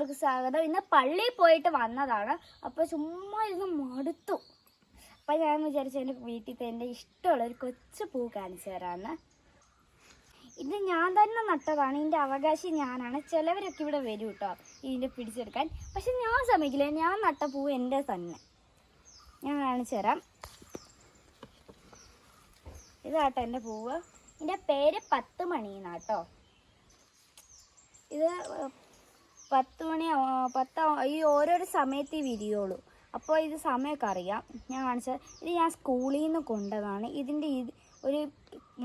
എല്ലാവർക്കും സ്വാഗതം. ഇന്ന് പള്ളിയിൽ പോയിട്ട് വന്നതാണ്. അപ്പോൾ ചുമ്മാ ഇരുന്ന് മടുത്തു. അപ്പം ഞാൻ വിചാരിച്ചു എന്റെ വീട്ടിൽ എന്റെ ഇഷ്ടമുള്ള ഒരു കൊച്ചു പൂ കാണിച്ചു തരാമെന്ന് ഇത് ഞാൻ തന്നെ നട്ടതാണ്. ഇതിന്റെ അവകാശി ഞാനാണ്. ചിലവരൊക്കെ ഇവിടെ വരും കേട്ടോ ഇതിന്റെ പിടിച്ചെടുക്കാൻ. പക്ഷെ ഞാൻ സമ്മതിക്കില്ല ഞാൻ നട്ട പൂ എന്റെ തന്നെ. ഞാൻ കാണിച്ചു തരാം. ഇതാട്ടോ എന്റെ പൂവ്. ഇതിന്റെ പേര് പത്ത് മണി എന്നാട്ടോ. ഇത് പത്ത് മണി പത്ത് ഈ ഓരോരോ സമയത്ത് വിരിയുള്ളൂ അപ്പോൾ ഇത് സമയമൊക്കെ അറിയാം. ഞാൻ കാണിച്ചത്. ഇത് ഞാൻ സ്കൂളിൽ നിന്ന് കൊണ്ടതാണ്. ഇതിന്റെ ഇത് ഒരു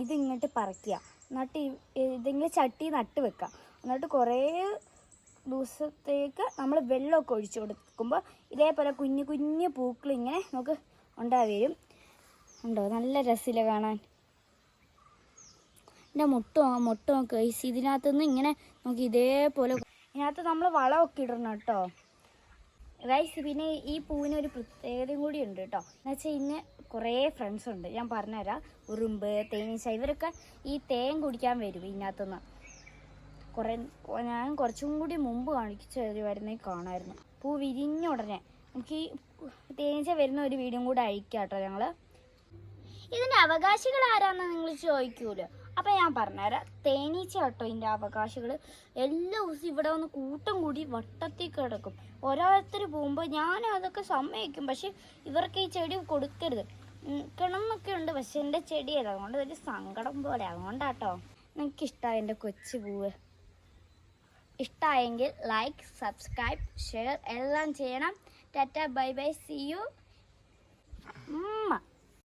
ഇത് ഇങ്ങോട്ട് പറിക്കുക എന്നിട്ട് ഈ- ഇതെങ്കിലും ചട്ടി നട്ട് വെക്കുക എന്നിട്ട് കുറേ ദിവസത്തേക്ക് നമ്മൾ വെള്ളമൊക്കെ ഒഴിച്ചു കൊടുക്കുമ്പോൾ ഇതേപോലെ കുഞ്ഞു കുഞ്ഞു പൂക്കൾ ഇങ്ങനെ നമുക്ക് ഉണ്ടായി വരും. ഉണ്ടോ? നല്ല രസമില്ല കാണാൻ. എന്റെ മുട്ട മുട്ട നോക്കുക ഇതിനകത്തുനിന്ന് ഇങ്ങനെ നമുക്ക് ഇതേപോലെ ഇതിനകത്ത് നമ്മൾ വളമൊക്കെ ഇടണം കേട്ടോ. ഗൈസ് പിന്നെ ഈ പൂവിന് ഒരു പ്രത്യേകതയും കൂടി ഉണ്ട് കേട്ടോ. എന്ന് വെച്ചാൽ ഇന്ന് കുറേ ഫ്രണ്ട്സ് ഉണ്ട്. ഞാൻ പറഞ്ഞുതരാം. ഉറുമ്പ് തേനീച്ച ഇവരൊക്കെ ഈ തേൻ കുടിക്കാൻ വരും ഇതിനകത്തുനിന്ന്. കുറേ ഞാൻ കുറച്ചും കൂടി മുമ്പ് കാണിച്ചു വരുന്നേ കാണാമായിരുന്നു പൂ വിരിഞ്ഞ ഉടനെ നമുക്ക് ഈ തേനീച്ച വരുന്ന ഒരു വീടും കൂടെ അയക്കാം കേട്ടോ ഞങ്ങൾ ഇതിന്റെ അവകാശികൾ ആരാന്ന് നിങ്ങൾ ചോദിക്കൂലോ. അപ്പൊ ഞാൻ പറഞ്ഞുതരാം. തേനീച്ച കേട്ടോ ഇതിന്റെ അവകാശികൾ എല്ലാ ദിവസവും ഇവിടെ വന്ന് കൂട്ടം കൂടി വട്ടത്തിൽ കിടക്കും. ഓരോരുത്തർ പോകുമ്പോൾ ഞാൻ അതൊക്കെ സമ്മതിക്കും. പക്ഷെ ഇവർക്ക് ഈ ചെടി കൊടുക്കരുത്. കിണന്നൊക്കെ ഉണ്ട്. പക്ഷെ എന്റെ ചെടിയല്ല. അതുകൊണ്ട് ഒരു സങ്കടം പോലെ. അതുകൊണ്ടാട്ടോ എനിക്ക് ഇഷ്ടമായി എന്റെ കൊച്ചു പൂവ്. ഇഷ്ടമായെങ്കിൽ ലൈക്ക് സബ്സ്ക്രൈബ് ഷെയർ എല്ലാം ചെയ്യണം. Tata bye bye. See you